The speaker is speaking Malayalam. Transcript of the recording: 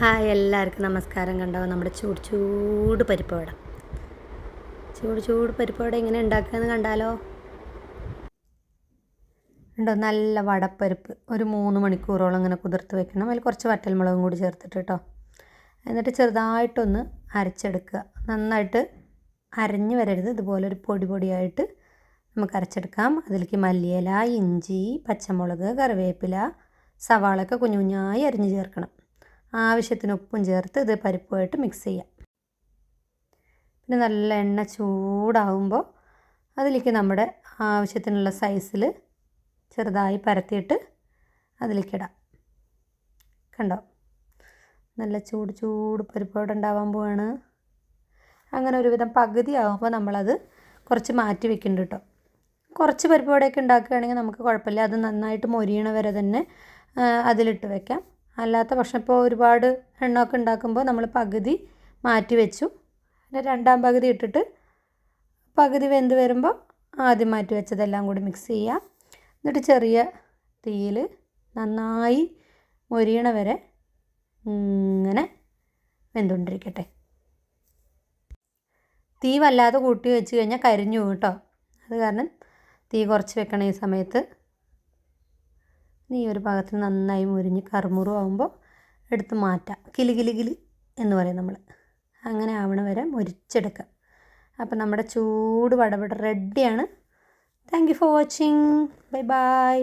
ഹായ് എല്ലാവർക്കും നമസ്കാരം കണ്ടോ? നമ്മുടെ ചൂട് ചൂട് പരിപ്പ് വട ചൂട് ചൂട് പരിപ്പ് വട എങ്ങനെ ഉണ്ടാക്കുകയെന്ന് കണ്ടാലോ? ഉണ്ടോ നല്ല വടപ്പരിപ്പ്. ഒരു മൂന്ന് മണിക്കൂറോളം ഇങ്ങനെ കുതിർത്ത് വെക്കണം. അതിൽ കുറച്ച് വറ്റൽമുളകും കൂടി ചേർത്തിട്ട് കേട്ടോ. എന്നിട്ട് ചെറുതായിട്ടൊന്ന് അരച്ചെടുക്കുക. നന്നായിട്ട് അരഞ്ഞു വരരുത്. ഇതുപോലെ ഒരു പൊടി പൊടിയായിട്ട് നമുക്ക് അരച്ചെടുക്കാം. അതിലേക്ക് മല്ലിയില ഇഞ്ചി പച്ചമുളക് കറിവേപ്പില സവാളൊക്കെ കുഞ്ഞു കുഞ്ഞായി അരിഞ്ഞ് ചേർക്കണം. ആവശ്യത്തിന് ഉപ്പും ചേർത്ത് ഇത് പരിപ്പുമായിട്ട് മിക്സ് ചെയ്യാം. പിന്നെ നല്ല എണ്ണ ചൂടാവുമ്പോൾ അതിലേക്ക് നമ്മുടെ ആവശ്യത്തിനുള്ള സൈസിൽ ചെറുതായി പരത്തിയിട്ട് അതിലേക്കിടാം കണ്ടോ? നല്ല ചൂട് ചൂട് പരിപ്പോടെ ഉണ്ടാവാൻ പോവാണ്. അങ്ങനെ ഒരുവിധം പകുതി ആകുമ്പോൾ നമ്മളത് കുറച്ച് മാറ്റി വെക്കുന്നുണ്ട് കേട്ടോ കുറച്ച് പരിപ്പോടെയൊക്കെ ഉണ്ടാക്കുകയാണെങ്കിൽ നമുക്ക് കുഴപ്പമില്ല. അത് നന്നായിട്ട് മൊരിയണ വരെ തന്നെ അതിലിട്ട് വെക്കാം. അല്ലാത്ത പക്ഷെ ഇപ്പോൾ ഒരുപാട് എണ്ണമൊക്കെ ഉണ്ടാക്കുമ്പോൾ നമ്മൾ പകുതി മാറ്റി വെച്ചു. പിന്നെ രണ്ടാം പകുതി ഇട്ടിട്ട് പകുതി വെന്ത് വരുമ്പോൾ ആദ്യം മാറ്റി വെച്ചതെല്ലാം കൂടി മിക്സ് ചെയ്യുക എന്നിട്ട് ചെറിയ തീയിൽ നന്നായി മൊരിയണ വരെ ഇങ്ങനെ വെന്തുകൊണ്ടിരിക്കട്ടെ. തീ വല്ലാതെ കൂട്ടി വെച്ച് കഴിഞ്ഞാൽ കരിഞ്ഞു കേട്ടോ അത് കാരണം തീ കുറച്ച് വെക്കണം ഈ സമയത്ത് ഈ ഒരു ഭാഗത്ത് നന്നായി മുരിഞ്ഞ് കറുമുറു ആകുമ്പോൾ എടുത്ത് മാറ്റാം. കിലി കിലി കിലി എന്ന് പറയും നമ്മൾ അങ്ങനെ ആവണ വരെ മുരിച്ചെടുക്കുക അപ്പം നമ്മുടെ ചൂട് വടപട റെഡിയാണ് thank you for watching bye bye